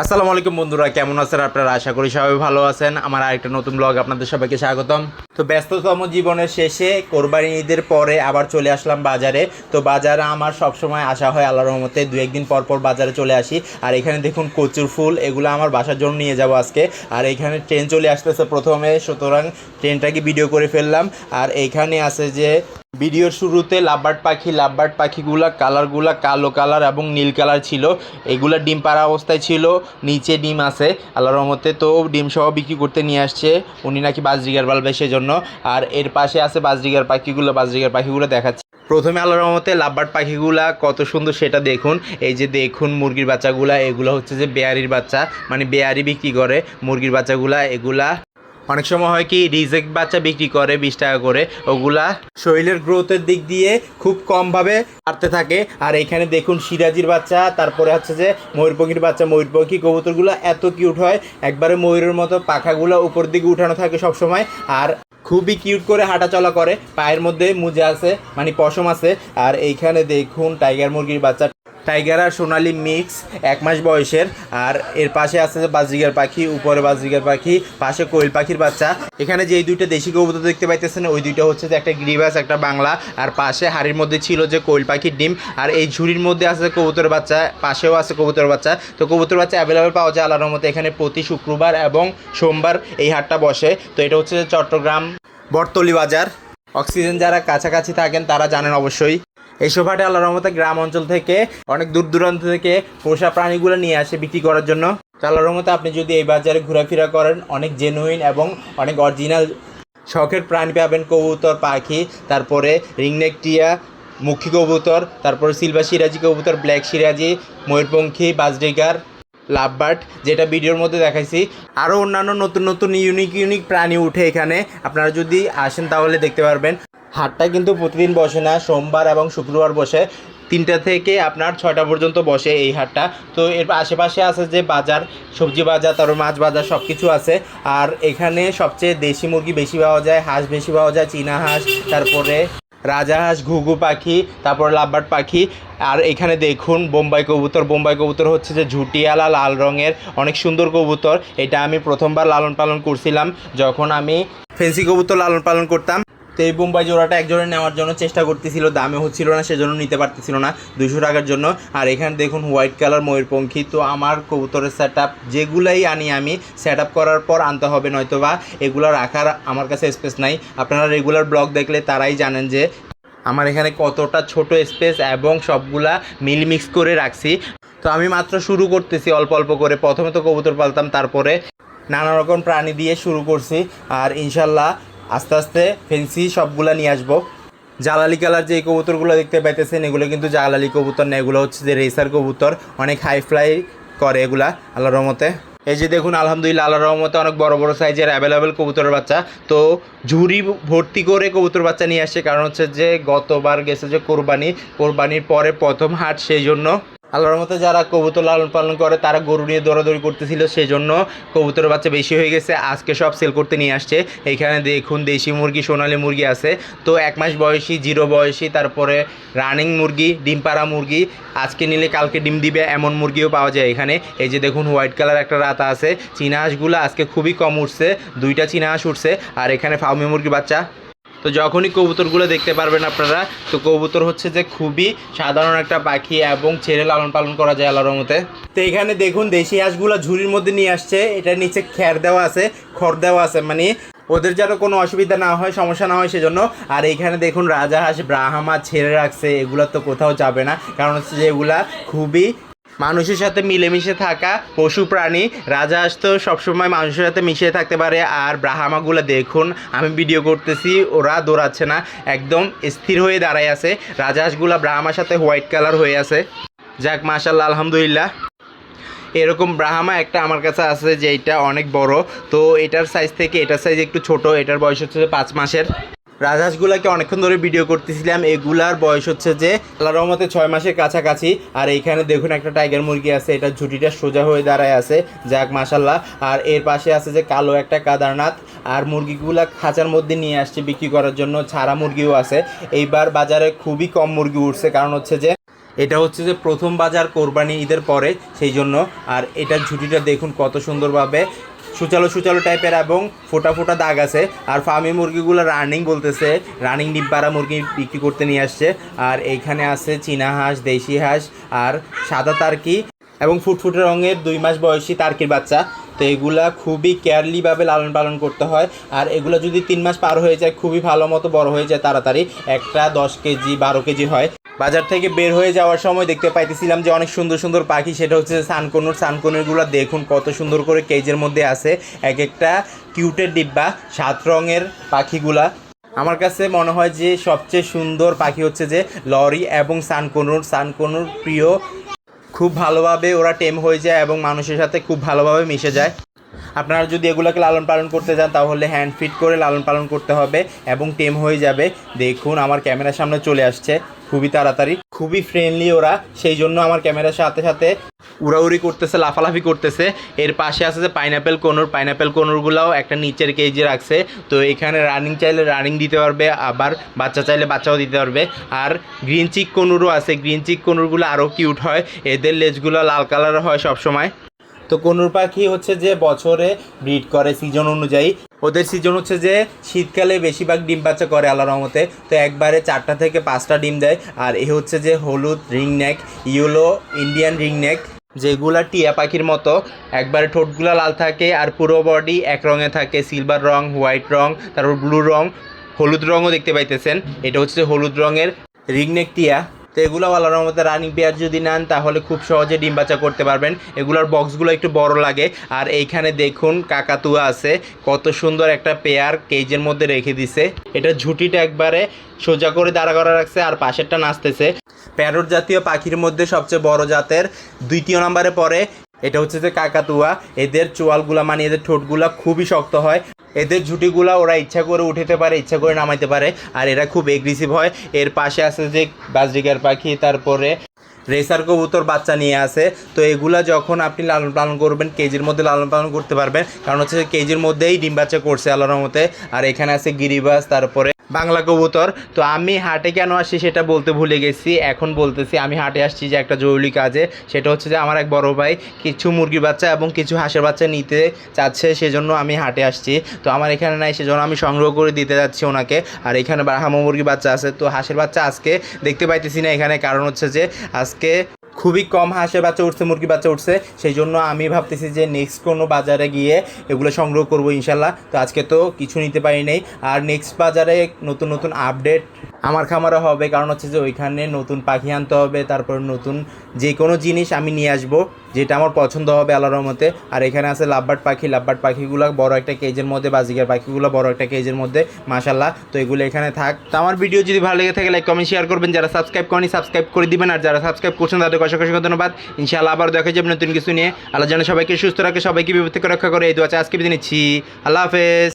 আসসালামু আলাইকুম বন্ধুরা, কেমন আছেন আপনারা? আশা করি সবাই ভালো আছেন। আমার আরেকটা নতুন ব্লগ আপনাদের সবাইকে স্বাগতম। তো ব্যস্ততম জীবনের শেষে কোরবানি ঈদের পরে আবার চলে আসলাম বাজারে। তো বাজারে আমার সবসময় আসা হয় আল্লাহর রহমতে। দু একদিন পর পর বাজারে চলে আসি। আর এখানে দেখুন কচুর ফুল, এগুলো আমার বাসার জন্য নিয়ে যাব আজকে। আর এখানে ট্রেন চলে আসতেছে প্রথমে, সুতরাং ট্রেনটাকে ভিডিও করে ফেললাম। আর এখানে আছে যে ভিডিওর শুরুতে লাভবার্ড পাখি লাভবার্ড পাখিগুলা কালারগুলা কালো কালার এবং নীল কালার ছিল। এগুলা ডিম পাড়া অবস্থায় ছিল, নিচে ডিম আছে। আল্লাহর রহমতে তো ডিম সহ বিক্রি করতে নিয়ে আসছে। উনি নাকি বাজরিগার বালবে সেজন্য। আর এর পাশে আছে বাজরিগার পাখিগুলো বাজরিগার পাখিগুলো দেখাচ্ছে। প্রথমে আল্লাহর রহমতে লাভবার্ড পাখিগুলা কত সুন্দর সেটা দেখুন। এই যে দেখুন মুরগির বাচ্চাগুলা, এগুলো হচ্ছে যে বেয়ারির বাচ্চা মানে বেয়ারি বিক্রি করে। মুরগির বাচ্চাগুলা, এগুলা অনেক সময় হয় কি, রিজেক্ট বাচ্চা বিক্রি করে বিশ টাকা করে, ওগুলা শরীরের গ্রোথের দিক দিয়ে খুব কমভাবে বাড়তে থাকে। আর এখানে দেখুন সিরাজির বাচ্চা, তারপরে হচ্ছে যে ময়ূরপঙ্খির বাচ্চা ময়ূরপঙ্খী কবুতরগুলো এত কিউট হয়, একবারে ময়ূরের মতো পাখাগুলো উপর দিকে উঠানো থাকে সবসময়, আর খুবই কিউট করে হাঁটা চলা করে। পায়ের মধ্যে মুজে আছে মানে পশম আছে। আর এইখানে দেখুন টাইগার মুরগির বাচ্চা টাইগার আর সোনালি মিক্স, এক মাস বয়সের। আর এর পাশে আছে বাজরিগার পাখি, উপরে বাজরিগার পাখি, পাশে কোয়েল পাখির বাচ্চা। এখানে যে দুইটা দেশি কবুতর দেখতে পাইতেছেন, ওই দুইটা হচ্ছে যে একটা গ্রিবাস, একটা বাংলা। আর পাশে হাড়ির মধ্যে ছিল যে কোয়েল পাখির ডিম। আর এই ঝুড়ির মধ্যে আছে কবুতর বাচ্চা, পাশেও আছে কবুতর বাচ্চা। তো কবুতর বাচ্চা অ্যাভেলেবেল পাওয়া যায় আল্লাহর মতো এখানে প্রতি শুক্রবার এবং সোমবার এই হাটটা বসে। তো এটা হচ্ছে চট্টগ্রাম বটতলি বাজার। অক্সিজেন যারা কাছাকাছি থাকেন, তারা জানেন অবশ্যই। এইসব হাটে আল্লাহর রহমতে গ্রাম অঞ্চল থেকে, অনেক দূর দূরান্ত থেকে পোষা প্রাণীগুলো নিয়ে আসে বিক্রি করার জন্য। তো আল্লাহর রহমতে আপনি যদি এই বাজারে ঘোরাফেরা করেন, অনেক জেনুইন এবং অনেক অরিজিনাল শখের প্রাণী পাবেন কবুতর, পাখি, তারপরে রিংনেক টিয়া মুখী কবুতর, তারপরে সিলভার সিরাজি কবুতর, ব্ল্যাক সিরাজি, ময়ূরপঙ্খী, বাজরিগার, লাভবার্ড, যেটা ভিডিওর মধ্যে দেখাইছি। আরও অন্যান্য নতুন নতুন ইউনিক ইউনিক প্রাণী উঠে এখানে। আপনারা যদি আসেন তাহলে দেখতে পারবেন। হাটটা কিন্তু প্রতিদিন বসে না, সোমবার এবং শুক্রবার বসে। তিনটা থেকে আপনার ছয়টা পর্যন্ত বসে এই হাটটা। তো এর আশেপাশে আছে যে বাজার, সবজি বাজার, তারপর মাছ বাজার সব কিছু আছে। আর এখানে সবচেয়ে দেশি মুরগি বেশি পাওয়া যায়, হাঁস বেশি পাওয়া যায়, চীনা হাঁস, তারপরে রাজাহাঁস ঘুঘু পাখি, তারপর লাভবার্ড পাখি। আর এখানে দেখুন, বোম্বাই কবুতর। বোম্বাই কবুতর হচ্ছে যে ঝুটিয়ালা লাল রঙের, অনেক সুন্দর কবুতর। এটা আমি প্রথমবার লালন পালন করছিলাম। যখন আমি ফেন্সি কবুতর লালন পালন করতাম তো এই বোম্বাই জোড়াটা একজনে নেওয়ার জন্য চেষ্টা করতেছিল, দামে হচ্ছিল না, সেজন্য নিতে পারতেছিল না দুশো টাকার জন্য। আর এখানে দেখুন হোয়াইট কালার ময়ূরপঙ্খী, তো আমার কবুতরের সেট আপ যেগুলাই আনি আমি সেট আপ করার পর আনতে হবে নয়তো বা এগুলো রাখার আমার কাছে স্পেস নাই। আপনারা রেগুলার ব্লগ দেখলে তারাই জানেন যে আমার এখানে কতটা ছোট স্পেস এবং সবগুলা মিল মিক্স করে রাখছি। তো আমি মাত্র শুরু করতেছি, অল্প অল্প করে। প্রথমে তো কবুতর পালতাম, তারপরে নানা রকম প্রাণী দিয়ে শুরু করছি। আর ইনশাল্লাহ আস্তে আস্তে ফেন্সি সবগুলা নিয়ে আসব। জালালি কালার যে কবুতরগুলো দেখতে পাইতেছেন, এগুলো কিন্তু জালালি কবুতর না, এগুলো হচ্ছে যে রেসার কবুতর। অনেক হাই ফ্লাই করে এগুলা, আল্লাহর রহমতে। এই যে দেখুন, আলহামদুলিল্লাহ, আল্লাহর রহমতে অনেক বড় বড় সাইজের অ্যাভেলেবেল কবুতরের বাচ্চা। তো ঝুড়ি ভর্তি করে কবুতর বাচ্চা নিয়ে আসছে কারণ হচ্ছে যে গতবার গেছে যে কোরবানি, কোরবানির পরে প্রথম হাট, সেই জন্য আল্লাহর মতো যারা কবুতর লালন পালন করে, তারা গরু নিয়ে দৌড়াদৌড়ি করতেছিল সেই জন্য কবুতরের বাচ্চা বেশি হয়ে গেছে। আজকে সব সেল করতে নিয়ে আসছে। এখানে দেখুন, দেশি মুরগি, সোনালি মুরগি আছে। তো এক মাস বয়সী, জিরো বয়সী, তারপরে রানিং মুরগি ডিম পাড়া মুরগি। আজকে নিলে কালকে ডিম দিবে, এমন মুরগিও পাওয়া যায় এখানে। এই যে দেখুন হোয়াইট কালার একটা রাতা আছে। চীনা হাঁসগুলো আজকে খুবই কম উঠছে। দুইটা চীনা হাঁস উঠছে। আর এখানে ফাউমি মুরগি বাচ্চা। তো যখনই কবুতরগুলো দেখতে পারবেন আপনারা, তো কবুতর হচ্ছে যে খুবই সাধারণ একটা পাখি এবং ছেড়ে লালন পালন করা যায় আল্লাহর মতে তো এখানে দেখুন, দেশি হাঁসগুলো ঝুড়ির মধ্যে নিয়ে আসছে। এটার নিচে খ্যার দেওয়া আছে, খড় দেওয়া আছে মানে ওদের যেন কোনো অসুবিধা না হয়, সমস্যা না হয় সেজন্য। আর এইখানে দেখুন, রাজা হাঁস ব্রাহ্মা ছেড়ে রাখছে, এগুলো তো কোথাও যাবে না। কারণ হচ্ছে যে এগুলা খুবই মানুষের সাথে মিলেমিশে থাকা পশু প্রাণী রাজহাঁস তো সবসময় মানুষের সাথে মিশে থাকতে পারে। আর ব্রাহ্মাগুলো দেখুন, আমি ভিডিও করতেছি, ওরা দৌড়াচ্ছে না, একদম স্থির হয়ে দাঁড়ায় আছে। রাজহাঁসগুলো ব্রাহ্মার সাথে হোয়াইট কালার হয়ে আছে। যাক মাশাল্লাহ আলহামদুলিল্লাহ। এরকম ব্রাহ্মা একটা আমার কাছে আছে যে এটা অনেক বড়। তো এটার সাইজ থেকে, এটার সাইজ একটু ছোট, এটার বয়স হচ্ছে পাঁচ মাসের। রাজহাঁসগুলাকে অনেকক্ষণ ধরে ভিডিও করতেছিলাম। এগুলার বয়স হচ্ছে যে আল্লাহ রহমতে ছয় মাসের কাছাকাছি। আর এইখানে দেখুন একটা টাইগার মুরগি আছে, এটা ঝুটিটা সোজা হয়ে দাঁড়ায় আছে। যাক মাসাল্লাহ আর এর পাশে আছে যে, কালো একটা কাদারনাথ। আর মুরগিগুলা খাঁচার মধ্যে নিয়ে আসছে বিক্রি করার জন্য। ছাড়া মুরগিও আছে। এইবার বাজারে খুবই কম মুরগি উঠছে। কারণ হচ্ছে যে এটা হচ্ছে যে প্রথম বাজার কোরবানি ঈদের পরে, সেই জন্য। আর এটার ঝুটিটা দেখুন কত সুন্দরভাবে সুচালো সুচালো টাইপের এবং ফোটা ফোটা দাগ আছে। আর ফার্মি মুরগিগুলো রানিং বলতেছে, রানিং ডিব্বারা মুরগি বিক্রি করতে নিয়ে আসছে। আর এইখানে আছে চীনা হাঁস, দেশি হাঁস, আর সাদা তার্কি এবং ফুটফুটে রঙের দুই মাস বয়সী তার্কির বাচ্চা। তো এগুলা খুবই কেয়ারলিভাবে লালন পালন করতে হয়। আর এগুলো যদি তিন মাস পার হয়ে যায়, খুবই ভালো মতো বড় হয়ে যায় তাড়াতাড়ি। একটা দশ কেজি, বারো কেজি হয়। বাজার থেকে বের হয়ে যাওয়ার সময় দেখতে পাইতেছিলাম যে অনেক সুন্দর সুন্দর পাখি, সেটা হচ্ছে সানকনুর। সানকনুরগুলো দেখুন কত সুন্দর করে কেজের মধ্যে আছে। এক একটা কিউটের ডিব্বা, সাত রঙের পাখিগুলা। আমার কাছে মনে হয় যে সবচেয়ে সুন্দর পাখি হচ্ছে যে লরি এবং সানকনুর। সানকনুর প্রিয়। খুব ভালোভাবে ওরা টেম হয়ে যায় এবং মানুষের সাথে খুব ভালোভাবে মিশে যায়। আপনারা যদি এগুলোকে লালন পালন করতে চান, তাহলে হ্যান্ড ফিট করে লালন পালন করতে হবে এবং টেম হয়ে যাবে। দেখুন, আমার ক্যামেরার সামনে চলে আসছে। খুবই তাড়াতাড়ি, খুবই ফ্রেন্ডলি ওরা। সেই জন্য আমার ক্যামেরার সাথে সাথে উড়াউড়ি করতেছে, লাফালাফি করতেছে। এর পাশে আছে যে পাইনাপেল কোনুর পাইনাপেল কোনুরগুলাও একটা নিচের কেজে রাখছে। তো এখানে রানিং চাইলে রানিং দিতে পারবে, আবার বাচ্চা চাইলে বাচ্চাও দিতে পারবে। আর গ্রিন চিক কোনুরও আছে। গ্রিন চিক কোনুরগুলো আরও কিউট হয়। এদের লেজগুলো লাল কালার হয় সবসময়। তো কনুর পাখি হচ্ছে যে বছরে ব্রিড করে সিজন অনুযায়ী। ওদের সিজন হচ্ছে যে শীতকালে বেশিরভাগ ডিম বাচ্চা করে আল্লাহ রহমতে। তো একবারে চারটা থেকে পাঁচটা ডিম দেয়। আর এ হচ্ছে যে হলুদ ring neck yellow Indian ring neck যেগুলা টিয়া পাখির মতো। একবারে ঠোঁটগুলা লাল থাকে আর পুরো বডি এক রঙে থাকে। সিলভার রং হোয়াইট রং, তারপর ব্লু রং, হলুদ রঙও দেখতে পাইতেছেন। এটা হচ্ছে হলুদ রঙের রিংনেক টিয়া। তো এগুলো আল্লাহর মতো রানিং পেয়ার যদি নেন, তাহলে খুব সহজে ডিম বাচ্চা করতে পারবেন। এগুলোর বক্সগুলো একটু বড় লাগে। আর এইখানে দেখুন, কাকাতুয়া আছে। কত সুন্দর একটা পেয়ার কেজের মধ্যে রেখে দিছে। এটা ঝুটিটা একবারে সোজা করে দাঁড়া করা রাখছে আর পাশেরটা নাচতেছে। প্যারট জাতীয় পাখির মধ্যে সবচেয়ে বড় জাতের দ্বিতীয় নম্বরে পড়ে। এটা হচ্ছে যে কাকাতুয়া। এদের চোয়ালগুলা মানে এদের ঠোঁটগুলা খুবই শক্ত হয়। এদের ঝুটিগুলা ওরা ইচ্ছা করে উঠেতে পারে, ইচ্ছা করে নামাইতে পারে, আর এরা খুব এগ্রেসিভ হয়। এর পাশে আছে যে বাজরিকার পাখি, তারপরে রেসার কবুতর বাচ্চা নিয়ে আসে তো এগুলা যখন আপনি লালন পালন করবেন, কেজির মধ্যে লালন পালন করতে পারবেন। কারণ হচ্ছে কেজির মধ্যেই ডিম বাচ্চা করছে আল্লাহর মতে আর এখানে আছে গিরিবাস, তারপরে বাংলা কবুতর। তো আমি হাটে কেন আসছি সেটা বলতে ভুলে গেছি। এখন বলতেছি, আমি হাটে আসছি যে একটা জরুরি কাজে। সেটা হচ্ছে যে আমার এক বড় ভাই কিছু মুরগির বাচ্চা এবং কিছু হাঁসের বাচ্চা নিতে চাচ্ছে, সেজন্য আমি হাটে আসছি। তো আমার এখানে নাই, সেজন্য আমি সংগ্রহ করে দিতে যাচ্ছি ওনাকে। আর এখানে ব্রাহ্মা মুরগি বাচ্চা আছে। তো হাঁসের বাচ্চা আজকে দেখতে পাইতেছি না। এখানে কারণ হচ্ছে যে আজকে খুবই কম হাঁসের বাচ্চা উঠছে মুরগি বাচ্চা উঠছে। সেই জন্য আমি ভাবতেছি যে নেক্সট কোনো বাজারে গিয়ে এগুলো সংগ্রহ করব ইনশাল্লাহ। তো আজকে তো কিছু নিতে পারি নাই। আর নেক্সট বাজারে নতুন নতুন আপডেট আমার খামারে হবে। কারণ হচ্ছে যে ওইখানে নতুন পাখি আনতে হবে, তারপর নতুন যে কোনো জিনিস আমি নিয়ে আসব, যেটা আমার পছন্দ হবে আল্লাহর রহমতে। আর এখানে আছে লাভবার্ড পাখি। লাভবার্ড পাখিগুলো বড় একটা কেজের মধ্যে বাজিকার পাখিগুলো বড় একটা কেজের মধ্যে মাশাল্লাহ তো এগুলো এখানে থাক। তো আমার ভিডিও যদি ভালো লেগে থাকে লাইক কমেন্ট শেয়ার করবেন। যারা সাবস্ক্রাইব করেনি সাবস্ক্রাইব করে দিবেন। আর যারা সাবস্ক্রাইব করছেন তাদের অসংখ্য অসংখ্য ধন্যবাদ। ইনশাআল্লাহ আবার দেখা যাবে নতুন কিছু নিয়ে। আল্লাহ যেন সবাইকে সুস্থ রাখে, সবাইকে বিপদ থেকে রক্ষা করে। এই দু আজকে বিদায় নিচ্ছি। আল্লাহ হাফেজ।